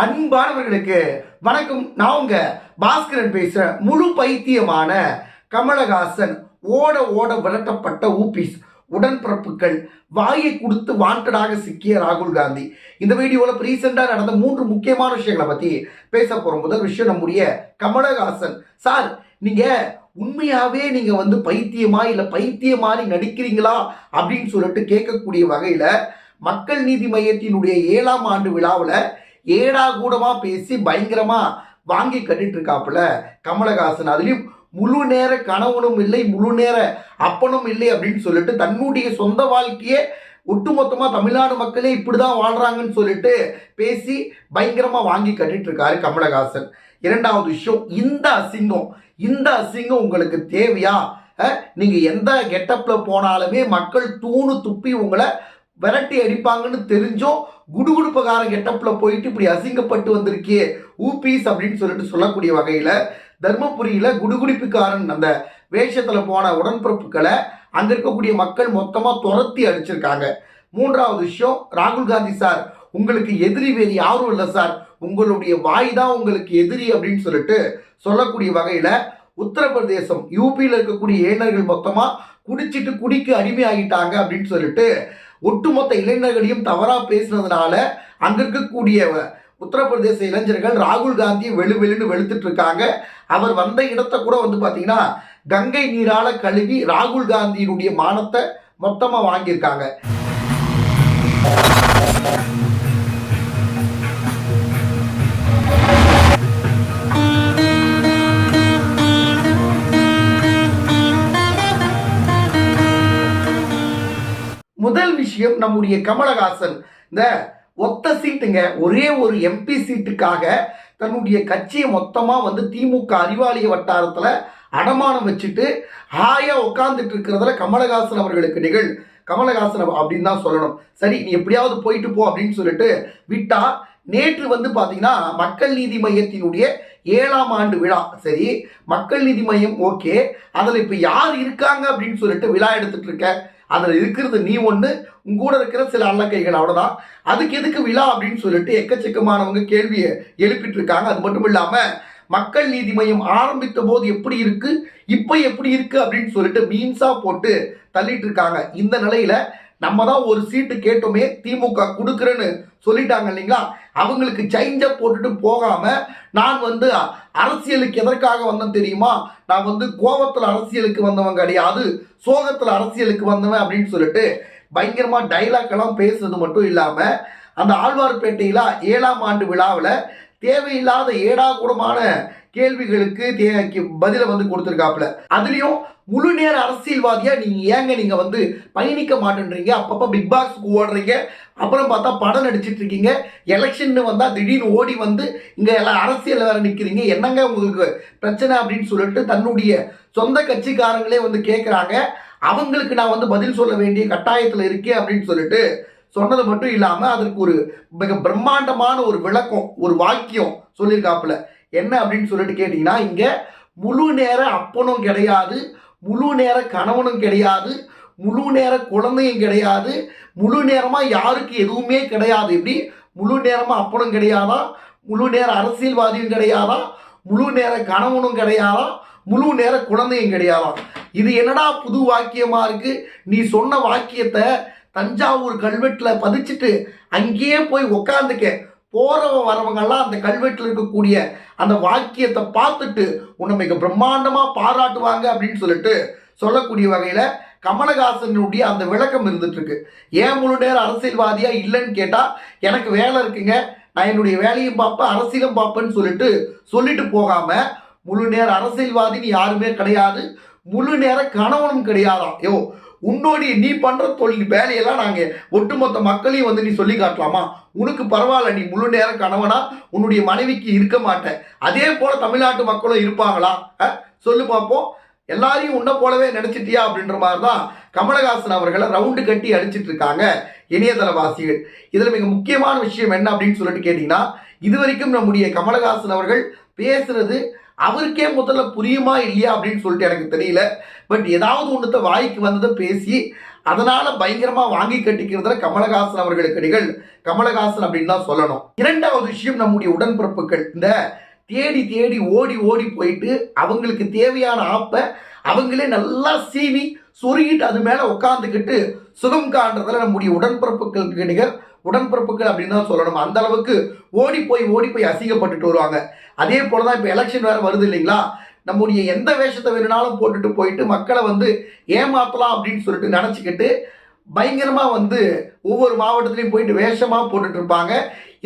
அன்பானவர்களுக்கு வணக்கம். நான் உங்க பாஸ்கரன் பேசுறேன் முழு பைத்தியமான கமலஹாசன் ஓட ஓட விரட்டப்பட்ட ஊபிஸ். உடன்பிறப்புகள் வாயை கொடுத்து வாண்டடாக சிக்கிய ராகுல் காந்தி. இந்த வீடியோவில் இப்போ ரீசெண்டாக நடந்த மூன்று முக்கியமான விஷயங்களை பற்றி பேச போகிறோம் முதல் விஷயம் நம்முடைய கமலஹாசன். சார் நீங்கள் உண்மையாகவே நீங்கள் வந்து பைத்தியமா இல்லை பைத்தியமாரி நடிக்கிறீங்களா அப்படின்னு சொல்லிட்டு கேட்கக்கூடிய வகையில் மக்கள் நீதி மையத்தினுடைய ஏழாம் ஆண்டு விழாவில் ஏடா கூடமா பேசி பயங்கரமா வாங்கி கட்டிட்டு இருக்காப்புல கமலஹாசன் அதுலயும் முழு நேர கணவனும் இல்லை முழு நேர அப்பனும் இல்லை அப்படின்னு சொல்லிட்டு தன்னுடைய சொந்த வாழ்க்கையே ஒட்டுமொத்தமா தமிழ்நாடு மக்களே இப்படிதான் வாழ்றாங்கன்னு சொல்லிட்டு பேசி பயங்கரமா வாங்கி கட்டிட்டு இருக்காரு கமலஹாசன். இரண்டாவது விஷயம் இந்த அசிங்கம் இந்த அசிங்கம் உங்களுக்கு தேவையா? நீங்கள் நீங்க எந்த கெட்டப்ல போனாலுமே மக்கள் தூணு துப்பி உங்களை விரட்டி அடிப்பாங்கன்னு தெரிஞ்சும் குடுகுடுப்பகார கெட்டப்பில் போயிட்டு இப்படி அசிங்கப்பட்டு வந்திருக்கே ஊபிஸ் அப்படின்னு சொல்லிட்டு சொல்லக்கூடிய வகையில் தர்மபுரியில் குடுகுடிப்புக்காரன் அந்த வேஷத்தில் போன உடன்பிறப்புகளை அங்கே இருக்கக்கூடிய மக்கள் மொத்தமாக துரத்தி அடிச்சிருக்காங்க. மூன்றாவது விஷயம் ராகுல் காந்தி சார் உங்களுக்கு எதிரி வேறு யாரும் இல்லை சார். உங்களுடைய வாய் தான் உங்களுக்கு எதிரி அப்படின்னு சொல்லிட்டு சொல்லக்கூடிய வகையில் உத்தரப்பிரதேசம் யூபியில் இருக்கக்கூடிய ஏனர்கள் மொத்தமாக குடிச்சிட்டு குடிக்கு அடிமையாகிட்டாங்க அப்படின்னு சொல்லிட்டு ஒட்டுமொத்த இளைஞர்களையும் தவறா பேசுனதுனால அங்க இருக்கக்கூடிய உத்தரப்பிரதேச இளைஞர்கள் ராகுல் காந்தியை வெளு வெளுன்னு வெளுத்துட்டு இருக்காங்க. அவர் வந்த இடத்த கூட வந்து பாத்தீங்கன்னா கங்கை நீரால கழுவி ராகுல் காந்தியினுடைய மானத்தை மொத்தமா வாங்கியிருக்காங்க. விஷயம் நம்முடைய கமலஹாசன். இந்த ஒத்த சீட்டுங்க ஒரே ஒரு எம்பி சீட்டுக்காக தன்னுடைய கட்சியை மொத்தமாக வந்து திமுக அறிவாலய வட்டாரத்தில் அடமானம் வச்சுட்டு ஹாயா உட்காந்துட்டு இருக்கிறதுல கமலஹாசன் அவர்களுக்கு நிகழ். கமலஹாசன் அப்படின்னு தான் சொல்லணும். சரி நீ எப்படியாவது போயிட்டு போ அப்படின்னு சொல்லிட்டு விட்டா நேற்று வந்து பார்த்தீங்கன்னா மக்கள் நீதி மையத்தினுடைய ஏழாம் ஆண்டு விழா. சரி மக்கள் நீதி மையம் ஓகே அதில் இப்போ யார் இருக்காங்க அப்படின்னு சொல்லிட்டு விழா எடுத்துட்டு இருக்க. அதில் இருக்கிறது நீ ஒன்று உங்கூட இருக்கிற சில அல்லக்கைகள் அவ்வளோதான் அதுக்கு எதுக்கு விழா அப்படின்னு சொல்லிட்டு எக்கச்சக்கமானவங்க கேள்வியை எழுப்பிட்டு இருக்காங்க அது மட்டும் இல்லாமல் மக்கள் நீதி மையம் ஆரம்பித்த போது எப்படி இருக்கு இப்போ எப்படி இருக்கு அப்படின்னு சொல்லிட்டு மீன்ஸாக போட்டு தள்ளிட்டு இருக்காங்க இந்த நிலையில நம்ம தான் ஒரு சீட்டு கேட்டோமே திமுக கொடுக்குறேன்னு சொல்லிட்டாங்க இல்லைங்களா? அவங்களுக்கு சேஞ்ச போட்டுட்டு போகாம நான் வந்து அரசியலுக்கு எதற்காக வந்தேன் தெரியுமா? நான் வந்து கோபத்தில் அரசியலுக்கு வந்தவன் கிடையாது. சோகத்தில் அரசியலுக்கு வந்தவன் அப்படின்னு சொல்லிட்டு பயங்கரமாக டைலாக் எல்லாம் பேசுறது மட்டும் இல்லாமல் அந்த ஆழ்வார்பேட்டையில் ஏழாம் ஆண்டு விழாவில் தேவையில்லாத ஏடாகூடமான கேள்விகளுக்கு தே- பதில வந்து கொடுத்துருக்காப்புல. அதுலயும் முழு நேர அரசியல்வாதியா நீங்க? ஏங்க நீங்க வந்து பயணிக்க மாட்டேன்றீங்க? அப்பப்ப பிக் பாஸ்க்கு ஓடுறீங்க. அப்புறம் பார்த்தா படம் நடிச்சிட்டு இருக்கீங்க எலெக்ஷன் வந்தா திடீர்னு ஓடி வந்து இங்க எல்லாம் அரசியல் வேற நிக்கிறீங்க. என்னங்க உங்களுக்கு பிரச்சனை அப்படின்னு சொல்லிட்டு தன்னுடைய சொந்த கட்சிக்காரங்களே வந்து கேட்குறாங்க அவங்களுக்கு நான் வந்து பதில் சொல்ல வேண்டிய கட்டாயத்தில் இருக்கேன் அப்படின்னு சொல்லிட்டு சொன்னது மட்டும் இல்லாமல் அதற்கு ஒரு மிக பிரம்மாண்டமான ஒரு விளக்கம் ஒரு வாக்கியம் சொல்லியிருக்காப்புல. என்ன அப்படின்னு சொல்லிட்டு கேட்டிங்கன்னா இங்கே முழு நேர அப்பனும் கிடையாது. முழு நேர கணவனும் கிடையாது முழு நேர குழந்தையும் கிடையாது முழு நேரமாக யாருக்கு எதுவுமே கிடையாது. இப்படி முழு நேரமாக அப்பனும் கிடையாதா? முழு நேர அரசியல்வாதியும் கிடையாதா? முழு நேர கணவனும் கிடையாதா? முழு நேர குழந்தையும் கிடையாதாம் இது என்னடா புது வாக்கியமாக இருக்குது நீ சொன்ன வாக்கியத்தை தஞ்சாவூர் கல்வெட்டில் பதிச்சுட்டு அங்கேயே போய் உக்காந்துக்க. போகிறவங்க வரவங்கெல்லாம் அந்த கல்வெட்டில் இருக்கக்கூடிய அந்த வாக்கியத்தை பார்த்துட்டு உன்னை மிக பிரம்மாண்டமாக பாராட்டுவாங்க அப்படின்னு சொல்லிட்டு சொல்லக்கூடிய வகையில் கமலஹாசனுடைய அந்த விளக்கம் இருந்துட்டுருக்கு. ஏன் முழு நேரம் அரசியல்வாதியாக இல்லைன்னு கேட்டால் எனக்கு வேலை இருக்குங்க. நான் என்னுடைய வேலையும் பார்ப்பேன் அரசியலும் பார்ப்பேன்னு சொல்லிட்டு சொல்லிட்டு போகாமல் முழு நேர அரசியல்வாதின்னு யாருமே கிடையாது. முழு நேர கணவனும் கிடையாதாம். யோ உன்னோடைய நீ பண்ற தொழில் வேலையெல்லாம் நாங்க ஒட்டுமொத்த மக்களையும் வந்து நீ சொல்லி காட்டலாமா? உனக்கு பரவாயில்ல நீ முழு நேரம் கணவனா? உன்னுடைய மனைவிக்கு இருக்க மாட்டேன். அதே போல தமிழ்நாட்டு மக்களும் இருப்பாங்களா? சொல்லு பார்ப்போம் எல்லாரையும் உன்னை போலவே நினைச்சிட்டியா அப்படின்ற மாதிரி தான் கமலஹாசன் அவர்களை ரவுண்டு கட்டி அடிச்சிட்டு இருக்காங்க இணையதளவாசிகள். இதில் மிக முக்கியமான விஷயம் என்ன அப்படின்னு சொல்லிட்டு கேட்டிங்கன்னா இது வரைக்கும் நம்முடைய கமலஹாசன் அவர்கள் பேசுறது அவருக்கே முதல்ல புரியுமா இல்லையா அப்படின்னு சொல்லிட்டு எனக்கு தெரியல. பட் ஏதாவது ஒன்றத்தை வாய்க்கு வந்ததை பேசி அதனால பயங்கரமா வாங்கி கட்டிக்கிறதுல கமலஹாசன் அவர்களுக்கு நிகழ் கமலஹாசன் அப்படின்னு தான் சொல்லணும். இரண்டாவது விஷயம் நம்முடைய உடன்பிறப்புகள். இந்த தேடி தேடி ஓடி ஓடி போயிட்டு அவங்களுக்கு தேவையான ஆப்பை அவங்களே நல்லா சீவி சொருகிட்டு அது மேலே உட்காந்துக்கிட்டு சுகம் காண்றதுல நம்முடைய உடன்பிறப்புகளுக்கு நிகழ் உடன்பிறப்புகள் அப்படின்னு தான் சொல்லணும். அந்த அளவுக்கு ஓடி போய் ஓடி போய் அசிங்கப்பட்டுட்டு வருவாங்க. அதே போல தான் இப்போ எலெக்ஷன் வேறு வருது இல்லைங்களா? நம்முடைய எந்த வேஷத்தை வேணும்னாலும் போட்டுட்டு போயிட்டு மக்களை வந்து ஏமாற்றலாம் அப்படின்னு சொல்லிட்டு நினச்சிக்கிட்டு பயங்கரமாக வந்து ஒவ்வொரு மாவட்டத்துலையும் போயிட்டு வேஷமாக போட்டுட்டு இருப்பாங்க.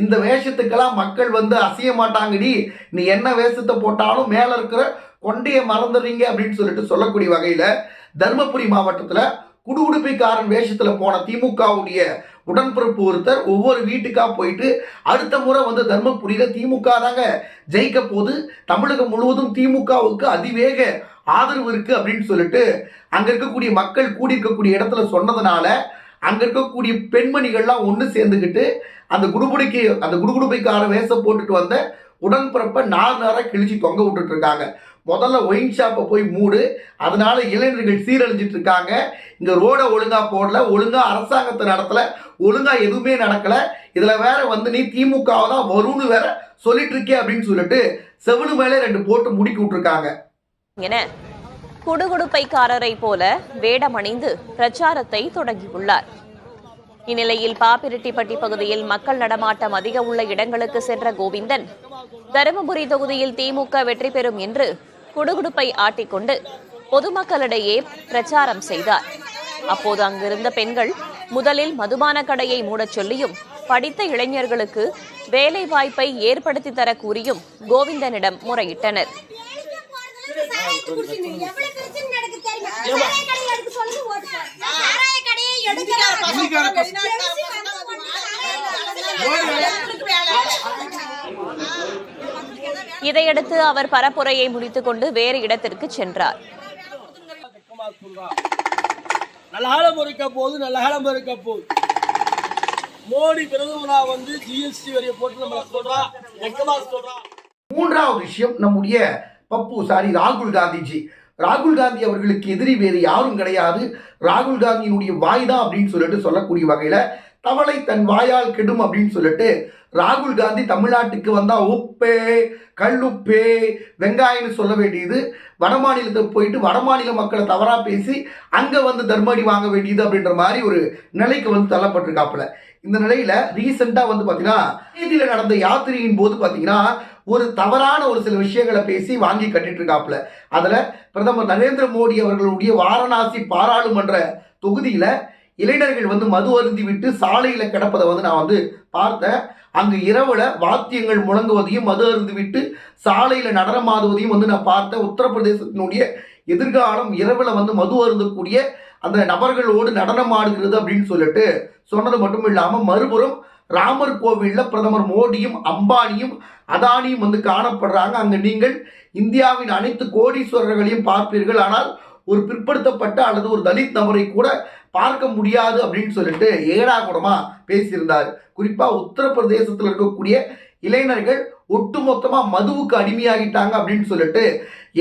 இந்த வேஷத்துக்கெல்லாம் மக்கள் வந்து அசைய மாட்டாங்கடி. நீ என்ன வேஷத்தை போட்டாலும் மேலே இருக்கிற கொண்டையை மறந்துடுறீங்க அப்படின்னு சொல்லிட்டு சொல்லக்கூடிய வகையில் தருமபுரி மாவட்டத்தில் குடுகுடுப்பைக்காரன் வேஷத்தில் போன திமுகவுடைய உடன்பிறப்பு ஒருத்தர் ஒவ்வொரு வீட்டுக்காக போயிட்டு அடுத்த முறை வந்து தர்மபுரியில் திமுக தாங்க ஜெயிக்க போது தமிழகம் முழுவதும் திமுகவுக்கு அதிவேக ஆதரவு இருக்கு அப்படின்னு சொல்லிட்டு அங்க இருக்கக்கூடிய மக்கள் கூடி இருக்கக்கூடிய இடத்துல சொன்னதுனால அங்க இருக்கக்கூடிய பெண்மணிகள்லாம் ஒன்று சேர்ந்துக்கிட்டு அந்த குடுகுடிக்கு அந்த குடுகுடுப்பைக்கார வேஷம் போட்டுட்டு வந்த உடன்பிறப்பை நாலு நேரம் கிழிச்சு தொங்க விட்டுட்டு இருக்காங்க. முதல்ல ஒயின் ஷாப்பை போய் மூடு. அதனால இளைஞர்கள் சீரழிஞ்சிட்டு இருக்காங்க இந்த ரோடை ஒழுங்காக போடல. ஒழுங்காக அரசாங்கத்தை நடத்தலை. ஒழுங்காக எதுவுமே நடக்கலை. இதில் வேற வந்து நீ திமுகவை தான் வரும்னு வேற சொல்லிட்டு இருக்கே அப்படின்னு சொல்லிட்டு செவனு மேலே ரெண்டு போட்டு முடிக்கி விட்டுருக்காங்க என குடுகுடுப்பைக்காரரை போல வேடமணிந்து பிரச்சாரத்தை தொடங்கியுள்ளார். இந்நிலையில் பாப்பிரெட்டிப்பட்டி பகுதியில் மக்கள் நடமாட்டம் அதிக உள்ள இடங்களுக்கு சென்ற கோவிந்தன் தருமபுரி தொகுதியில் திமுக வெற்றி பெறும் என்று குடுகுடுப்பை ஆட்டிக்கொண்டு பொதுமக்களிடையே பிரச்சாரம் செய்தார். அப்போது அங்கிருந்த பெண்கள் முதலில் மதுபான கடையை மூடச் சொல்லியும் படித்த இளைஞர்களுக்கு வேலை வாய்ப்பை ஏற்படுத்தி தர கூறியும் கோவிந்தனிடம் முறையிட்டனர். சாராயத்தை இதையடுத்து அவர் பரப்புரையை முடித்துக்கொண்டு வேறு இடத்திற்கு சென்றார். வெக்கமா சொல்றான். நல்ல காலம் இருக்க போகுது நல்ல காலம் இருக்க போகுது. மோடி பிரதமரா வந்து ஜிஎஸ்டி வரியை போட்டு நம்மள சொல்றான் வெக்கமா சொல்றான் மூன்றாவது விஷயம் நம்முடைய பப்பு சாரி ராகுல் காந்திஜி. ராகுல் காந்தி அவர்களுக்கு எதிரி வேறு யாரும் கிடையாது. ராகுல் காந்தியினுடைய வாய் தான் அப்படின்னு சொல்லிட்டு சொல்லக்கூடிய வகையில தவளை தன் வாயால் கெடும் அப்படின்னு சொல்லிட்டு ராகுல் காந்தி தமிழ்நாட்டுக்கு வந்தால் உப்பே கல்லுப்பே வெங்காயம்னு சொல்ல வேண்டியது. வடமாநிலத்துக்கு போயிட்டு வடமாநில மக்களை தவறாக பேசி அங்கே வந்து தர்மடி வாங்க வேண்டியது அப்படின்ற மாதிரி ஒரு நிலைக்கு வந்து தள்ளப்பட்டிருக்காப்புல. இந்த நிலையில் ரீசெண்டாக வந்து பார்த்தீங்கன்னா நீதியில நடந்த யாத்திரையின் போது பார்த்தீங்கன்னா ஒரு தவறான ஒரு சில விஷயங்களை பேசி வாங்கி கட்டிட்டு இருக்காப்புல அதில் பிரதமர் நரேந்திர மோடி அவர்களுடைய வாரணாசி பாராளுமன்ற தொகுதியில் இளைஞர்கள் வந்து மது அருந்தி விட்டு சாலையில் கிடப்பதை வந்து நான் வந்து பார்த்தேன். அங்கு இரவுல வாத்தியங்கள் முழங்குவதையும் மது அருந்து விட்டு சாலையில் நடனமாடுவதையும் வந்து நான் பார்த்தேன். உத்தரப்பிரதேசத்தினுடைய எதிர்காலம் இரவில் வந்து மது அருந்தக்கூடிய அந்த நபர்களோடு நடனம் ஆடுகிறது அப்படின்னு சொல்லிட்டு சொன்னது மட்டும் இல்லாமல் மறுபுறம் ராமர் கோவிலில் பிரதமர் மோடியும் அம்பானியும் அதானியும் வந்து காணப்படுறாங்க. அங்கே நீங்கள் இந்தியாவின் அனைத்து கோடீஸ்வரர்களையும் பார்ப்பீர்கள். ஆனால் ஒரு பிற்படுத்தப்பட்ட அல்லது ஒரு தலித் நபரை கூட பார்க்க முடியாது அப்படின்னு சொல்லிட்டு ஏடாகுடமா பேசியிருந்தார். குறிப்பாக உத்தரப்பிரதேசத்தில் இருக்கக்கூடிய இளைஞர்கள் ஒட்டுமொத்தமா மதுவுக்கு அடிமையாகிட்டாங்க அப்படின்னு சொல்லிட்டு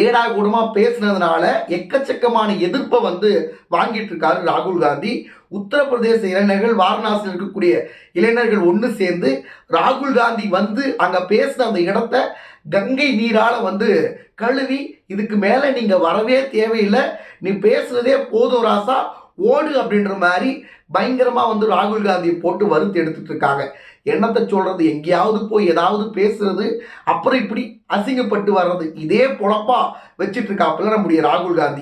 ஏடாகூடமா பேசுனதுனால எக்கச்சக்கமான எதிர்ப்பை வந்து வாங்கிட்டு இருக்காரு ராகுல் காந்தி. உத்தரப்பிரதேச இளைஞர்கள் வாரணாசியில் இருக்கக்கூடிய இளைஞர்கள் ஒன்று சேர்ந்து ராகுல் காந்தி வந்து அங்க பேசின அந்த இடத்த கங்கை நீரால வந்து கழுவி இதுக்கு மேல நீங்க வரவே தேவையில்லை. நீ பேசுனதே போதும் ராசா ஓடு அப்படின்ற மாதிரி பயங்கரமாக வந்து ராகுல் காந்தியை போட்டு வறுத்து எடுத்துட்டு இருக்காங்க. என்னத்தை சொல்கிறது எங்கேயாவது போய் ஏதாவது பேசுறது? அப்புறம் இப்படி அசிங்கப்பட்டு வர்றது. இதே பொழப்பா வச்சுட்டு இருக்காப்புல நம்முடைய ராகுல் காந்தி.